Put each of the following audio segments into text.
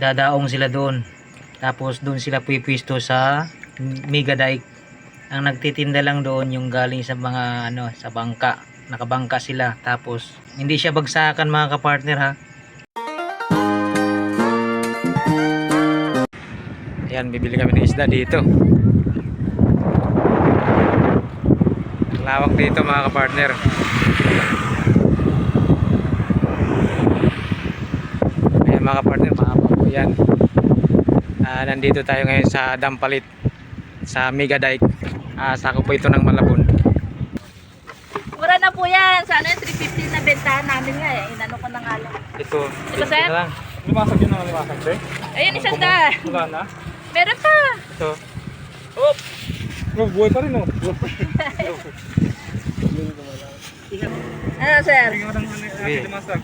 dadaong sila doon. Tapos doon sila pipwisto sa Mega Dike. Ang nagtitinda lang doon yung galing sa mga ano sa bangka. Nakabangka sila. Tapos hindi siya bagsakan mga kapartner ha. Ayan, bibili kami ng isda dito. Lawak dito mga kapartner. Ayan mga kapartner, mga yan. Ah, nandito tayo ngayon sa Dampalit sa Mega Dike. Ah, sako po ito ng Malabon. Mura na po yan. Sana yung 350 na bentahan namin nga eh. Inano ko na nga lang. Ito, Ito, sir? na lang. Limasag yun ang limasag, te. Ayun, isang daan. Wala na. Meron pa. Ito. Oh, buhay pa rin, oh. Ano, sir? Tingnan mo ng ano, Sige. ating limasag.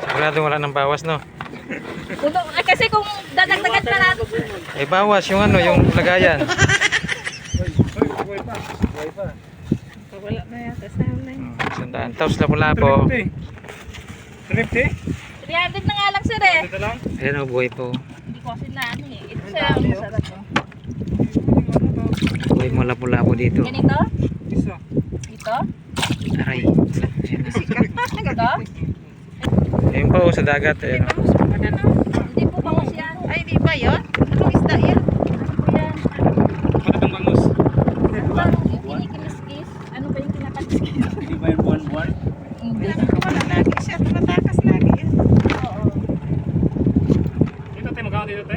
Sigurado wala ng bawas no. Eh, kasi kung dadagdagan pa natin. Eh bawas yung ano, yung lagayan. Hoy, buhay pa. Buhay pa. Wala na yan. Kasama Hmm, Sandaan. Tapos lapo-lapo. 350? 300 na nga lang, sir eh. Ayan o, buhay po. Hindi ko kasi na ano eh. Ito, sir. Ang masarap eh. Buhay mo lapo-lapo dito. Ganito? Isa. Ito? Aray. Ito? Ayun pa o, sa dagat. Ayun. O. Hindi po bangus yan. Ay, di ba yun? Anong isda yan? Ano po yan? Ano bang bangus? Ano yung kinikilis-kis? Ano ba yung kinakaliskis? Hindi ba yung buwan-buwan? Hindi. Wala lagi siya, tumatakas lagi yan. Oo. Dito, te. Magkano dito?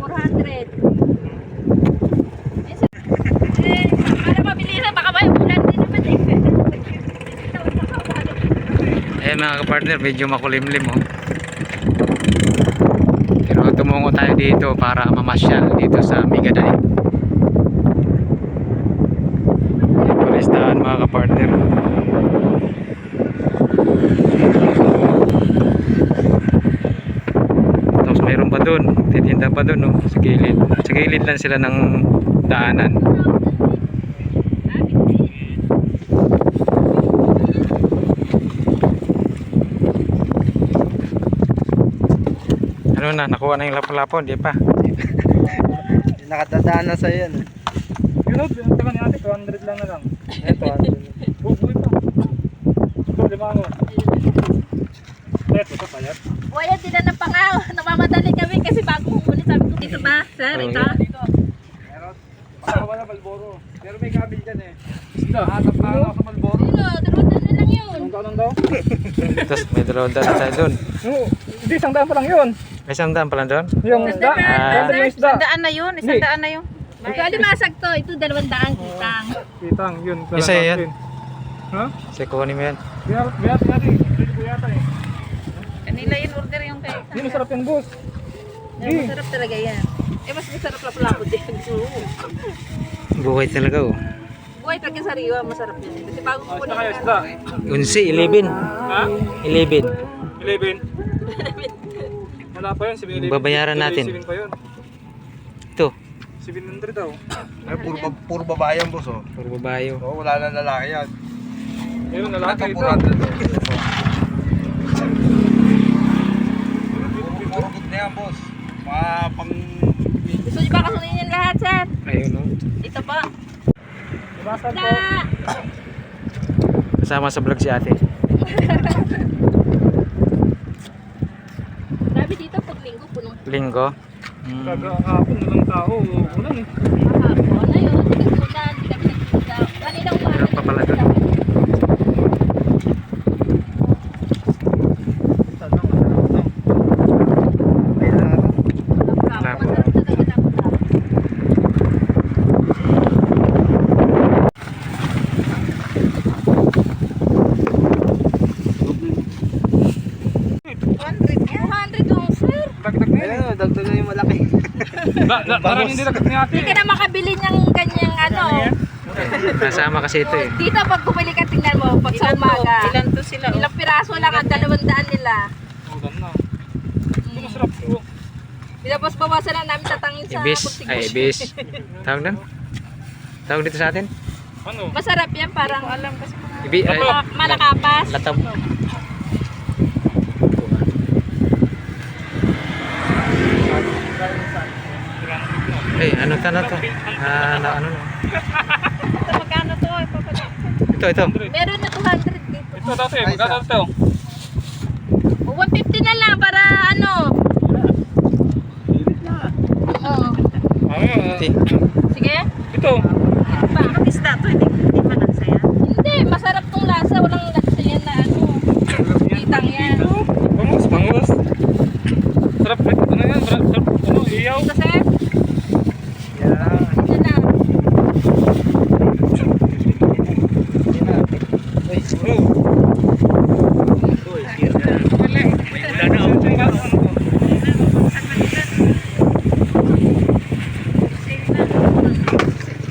400. Eh, sir. Eh, para mabilisan, baka may ulan din naman eh. Ayan mga kapartner, medyo makulimlim o. Pero tumungo tayo dito para mamasyal dito sa Migaday. Ayan po mga kapartner. Tapos mayroon pa doon, titinda pa doon no, sa gilid. Sa gilid lang sila ng daanan. Ano na, nakuha na yung lapo-lapo, di pa. Nakatadaan na sa'yo yan. Yun, oh. Tingnan ni ate. 200 lang na lang. Ito, Oh, buhay pa. Ito, lima mo. Ito, ito, payat. Wala, tinanong pa nga. Namamadali kami kasi bago humunin. Sabi ko, dito ba? Sir, ito. Dito. Meron. Baka wala Malboro. Pero may kabil dyan eh. Isda. Hatap na ako sa Malboro. Ano, dalawang na lang yun. Anong taon daw? Tapos may dalawang daan tayo doon. Oo. Hindi, isang daan pa lang yun. Isang daan pala doon. Yung isda. Ah. Yung isda. Daan na yun, isang daan na yun. Ito, alimasag to. Ito, dalawang daan kitang. Kitang, yun. Isa yan. Ha? Kasi kukunin mo yan. Biyat, natin. Pwede ko yata eh. Kanila yun order yung kay. Hindi masarap yung boss. Ay, masarap talaga yan. Eh, mas masarap lapu-lapu din. Buhay talaga oh. Buhay talaga sariwa, masarap yan. Kasi bago Oh, kukunin isda kayo, ka- isda. Unsi, 11. Ha? 11. 11. Wala pa yun, 7 Babayaran natin. 7 pa yun. Ito, 700 daw. Ay, puro, ba- puro babae yan, boss, oh. puro babayo. Oo, wala na lalaki yan. Ayun, lalaki ito. 400, oh. Puro, puro good na yan, boss. Mga pang... Gusto niyo ba kasunin yan lahat, sir? Ayun oh. Ito po. Limasag po. Kasama sa vlog si ate. Grabe dito, pag linggo. Hmm. Kagahapon na lang tao. Ulan eh. kahapon. Ayun, hindi kami nagpunta, hindi kami nagpunta. Kanina umaga. Meron pa pala doon. Wala po. Dagdag na yun. Ayun, dagdag na yung malaki. Da- da- Parang hindi ni ate. Hindi ka na makabili ng ganyang ano. Kasama kasi ito eh. Dito pag bumili ka, tingnan mo, pag sa umaga. Ilan to sila? oh? Ilang piraso lang ang dalawang daan nila. Ulan na. Ito masarap po. Tapos bawasan lang namin tatangin sa Ibis. Ay, ibis. Tawag doon? Tawag dito sa atin? Ano? Masarap yan, parang Alam kasi mga Ibi, ay, ma- malakapas. latab. Eh, ano ta na to? Ah, na, ano no? Ito, magkano to? Ito, ito. Meron na 200 dito. Ito dati, magkano ito? O, 150 na lang para ano. Ah. Sige. ito. Ito pa. Ang isda to, hindi, hindi pa nagsaya. Hindi, masarap tong lasa. Walang lasa yan na ano. Bitang yan. Bangus, bangus. Sarap, ano yan? Sarap, sarap, ano, iyaw. Kasi, Yan. ito na. Oh.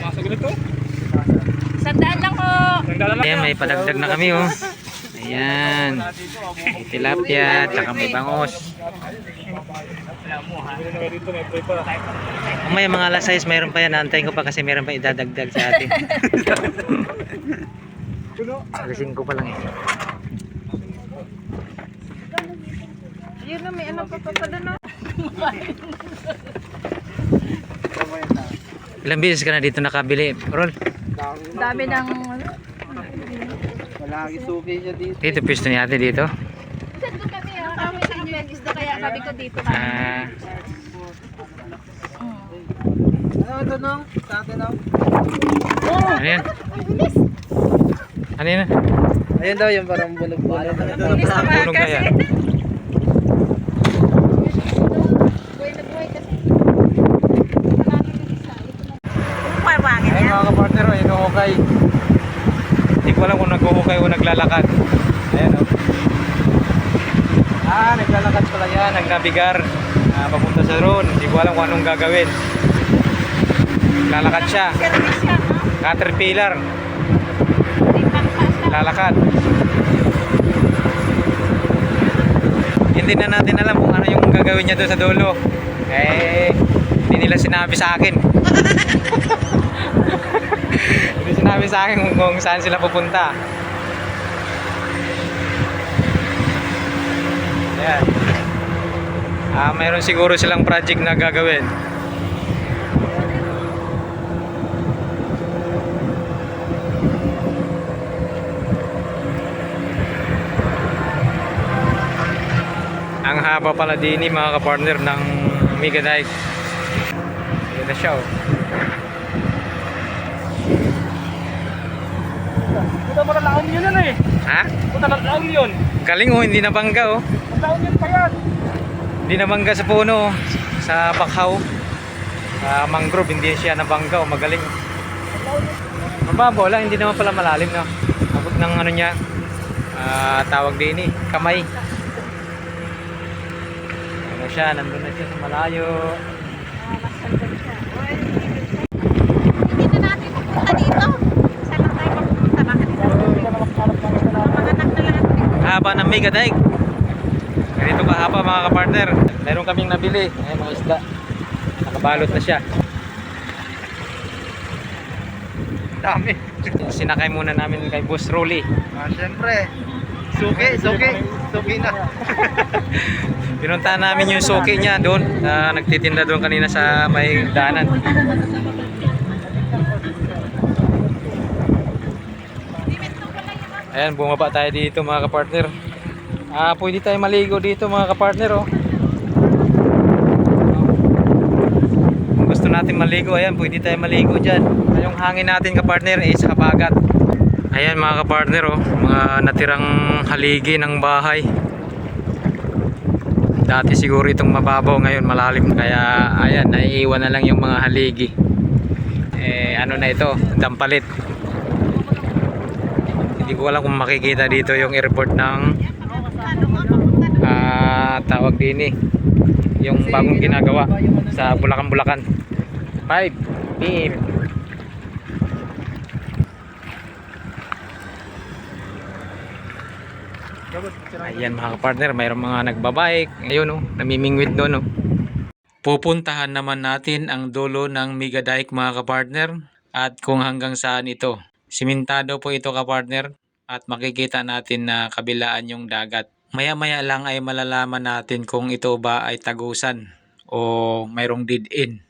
Masaglit to. Sandaan lang ko. Nagdala lang Ayan, yan. May padagdag na kami oh. Ayan. May tilapia, tsaka may bangos. Na may mga alas 6, mayroon pa yan. Antayin ko pa kasi mayroon pa idadagdag sa atin. Alas 5 pa lang eh. Yun na, may ano pa pa pala, no? Ilang beses ka na dito nakabili, Rol? Dami ng... Wala isuki siya dito. Dito, pwesto ni ate dito. Saan doon kami ah? Kami sa inyo yung isda kaya sabi ko dito kami. Ah, Ano ito nung? Sa atin nung? ano yan? Ano yan? Ayun daw yung parang bunog-bunog. Tulog kaya? Buhay na buhay kasi. Parwangin Ayun mga kapartner, oh, inuhukay. Hindi ko alam kung naghuhukay o naglalakad. Ayan oh. Ah, naglalakad pala yan, nagnabigar. Ah, papunta sa drone. Hindi ko alam kung anong gagawin. Naglalakad siya. Caterpillar. Lalakad. Hindi na natin alam kung ano yung gagawin niya doon sa dulo. Eh, hindi nila sinabi sa akin. sinabi sa akin kung, saan sila pupunta. Ayan. Ah, mayroon siguro silang project na gagawin. Ang haba pala din ni mga kapartner ng Mega Dike. Ito siya oh. Puta mo na laon yun yan eh. Ha? Puta na laon yun. Galing oh, hindi nabangga oh. Laon yun pa yan. Hindi nabangga sa puno oh. Sa bakhaw. Sa mangrove, hindi siya nabangga oh. Magaling. Mababaw lang, hindi naman pala malalim no. Abot ng ano niya. ah, tawag din eh, kamay. Ano siya, nandun na siya sa malayo. Hindi na natin pupunta dito. Saan lang tayo mapupunta? Bakit dito? Mga anak na lahat dito. Haba ng mega dike ganito kahaba mga kapartner meron kaming nabili ay mga isda nakabalot na siya Dami. sinakay muna namin kay Boss Rolly Ah, syempre. Suki, suki. Suki na. pinuntahan namin yung suki niya doon na nagtitinda doon kanina sa may daanan ayan bumaba tayo dito mga kapartner. Ah pwede tayo maligo dito mga kapartner oh. Kung gusto natin maligo ayan pwede tayo maligo dyan. Yung hangin natin kapartner is sa kabagat. Ayan mga kapartner oh mga natirang haligi ng bahay. Dati siguro itong mababaw ngayon malalim. Kaya ayan naiiwan na lang yung mga haligi. Eh ano na ito dampalit hindi ko alam kung makikita dito yung airport ng ah, tawag din eh yung bagong ginagawa sa Bulacan Bulacan 5 PM Ayan mga partner, mayroong mga nagbabike. Ayun oh, namimingwit doon oh. Pupuntahan naman natin ang dulo ng Mega Dike mga kapartner at kung hanggang saan ito. Simentado po ito kapartner at makikita natin na kabilaan yung dagat. Maya maya lang ay malalaman natin kung ito ba ay tagusan o mayroong dead end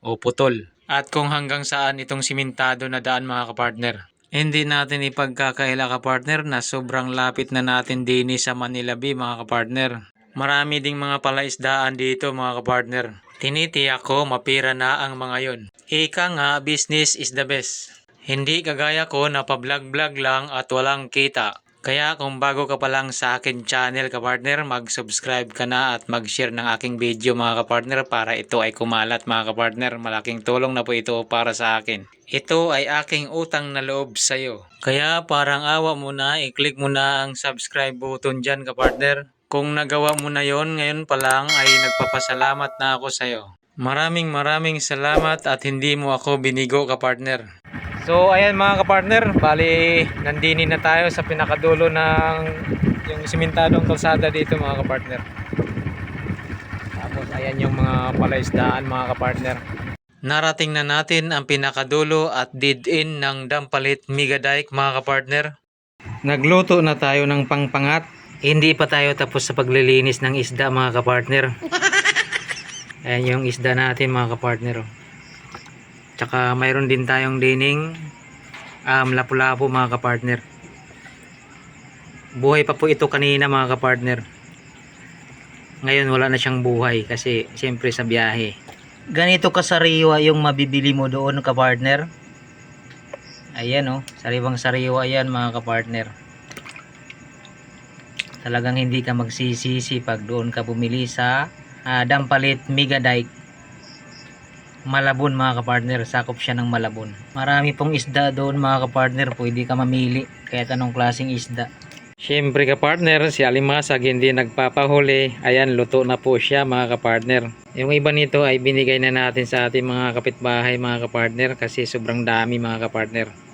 o putol. At kung hanggang saan itong simentado na daan mga kapartner. Hindi natin ipagkakaila kapartner na sobrang lapit na natin din sa Manila Bay mga kapartner. Marami ding mga palaisdaan dito mga kapartner. Tinitiyak ko mapira na ang mga yon. Ika nga, business is the best. Hindi kagaya ko na pa-vlog-vlog lang at walang kita. Kaya kung bago ka pa lang sa akin channel kapartner, mag-subscribe ka na at mag-share ng aking video mga kapartner para ito ay kumalat mga kapartner. Malaking tulong na po ito para sa akin. Ito ay aking utang na loob sa iyo. Kaya parang awa mo na, i-click mo na ang subscribe button dyan kapartner. Kung nagawa mo na yon ngayon pa lang ay nagpapasalamat na ako sa iyo. Maraming maraming salamat at hindi mo ako binigo kapartner. So ayan mga kapartner, bali nandini na tayo sa pinakadulo ng yung simentadong kalsada dito mga kapartner. Tapos ayan yung mga palaisdaan mga kapartner. Narating na natin ang pinakadulo at end ng Dampalit Migadike mga kapartner. Nagluto na tayo ng pangpangat. Hindi pa tayo tapos sa paglilinis ng isda mga kapartner. Ayan yung isda natin mga kapartner. oh. Tsaka mayroon din tayong dining um, lapu-lapu mga kapartner. Buhay pa po ito kanina mga kapartner. Ngayon wala na siyang buhay kasi siyempre sa biyahe. Ganito kasariwa yung mabibili mo doon kapartner. Ayan oh, sariwang sariwa yan mga kapartner. Talagang hindi ka magsisisi pag doon ka bumili sa ah, Dampalit Megadike Malabon mga kapartner, sakop siya ng Malabon. Marami pong isda doon mga kapartner, pwede ka mamili kahit anong klaseng isda. Siyempre kapartner, si Alimasag hindi nagpapahuli. Ayan, luto na po siya mga kapartner. Yung iba nito ay binigay na natin sa ating mga kapitbahay mga kapartner kasi sobrang dami mga kapartner.